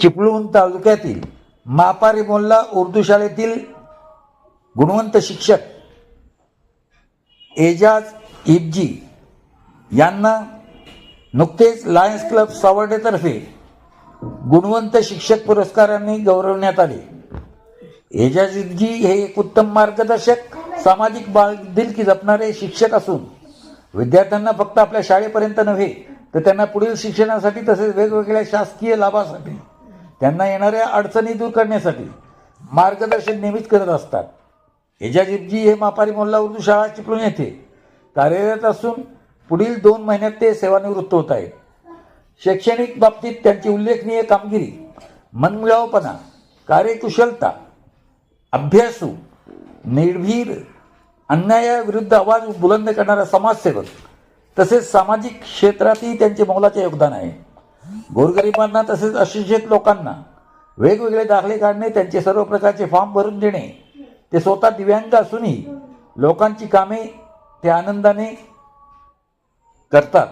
चिपळूण तालुक्यातील मापारी मोल्ला उर्दू शाळेतील गुणवंत शिक्षक एजाज इबजी यांना नुकतेच लायन्स क्लब सावर्डेतर्फे गुणवंत शिक्षक पुरस्कारांनी गौरवण्यात आले. एजाज इबजी हे एक उत्तम मार्गदर्शक सामाजिक बालदिलकी जपणारे शिक्षक असून विद्यार्थ्यांना फक्त आपल्या शाळेपर्यंत नव्हे तर त्यांना पुढील शिक्षणासाठी तसेच वेगवेगळ्या शासकीय लाभासाठी त्यांना येणाऱ्या अडचणी दूर करण्यासाठी मार्गदर्शन नेहमीच करत असतात. एजाजिबजी हे मापारी मोल्ला उर्दू शाळा चिपळूण येथे कार्यरत असून पुढील दोन महिन्यात ते सेवानिवृत्त होत आहेत. शैक्षणिक बाबतीत त्यांची उल्लेखनीय कामगिरी मनमिळावपणा कार्यकुशलता अभ्यासू निर्भीर अन्यायाविरुद्ध आवाज बुलंद करणारा समाजसेवक तसेच सामाजिक क्षेत्रातही त्यांचे मोलाचे योगदान आहे. गोरगरिबांना तसेच अशिक्षित लोकांना वेगवेगळे दाखले काढणे त्यांचे सर्व प्रकारचे फॉर्म भरून देणे ते स्वतः दिव्यांग असूनही लोकांची कामे ते आनंदाने करतात.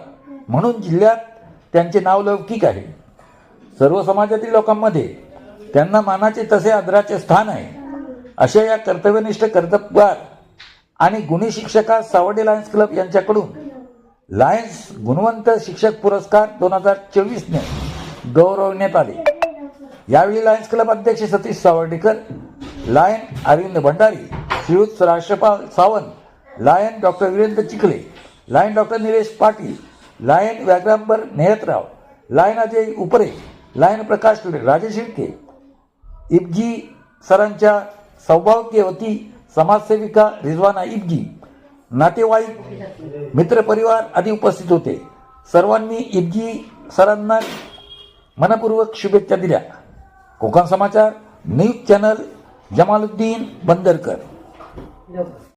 म्हणून जिल्ह्यात त्यांचे नाव लौकिक आहे. सर्व समाजातील लोकांमध्ये त्यांना मानाचे तसे आदराचे स्थान आहे. अशा या कर्तव्यनिष्ठ कर्तबगार आणि गुणी शिक्षकास सावडे लायन्स क्लब यांच्याकडून लायन्स गुणवंत शिक्षक पुरस्कार दोन हजार चोवीसने गौरवण्यात आले. यावेळी लायन्स क्लब अध्यक्ष सतीश सावर्डेकर लायन अरविंद भंडारी श्रीयुत Rashtrapal Sawant lion doctor Virendra Chikhale lion doctor Nilesh Patil lion Vyaghrambar Nehatrao lion Ajay Upare lion Prakash Rajesh Shirke इबजी सरांच्या सौभाग्यवती समाजसेविका रिजवाना इबजी नातेवाईक मित्रपरिवार आदी उपस्थित होते. सर्वांनी इबजी सरांना मनपूर्वक शुभेच्छा दिल्या. Konkan Samachar news channel Jamaluddin Bandarkar.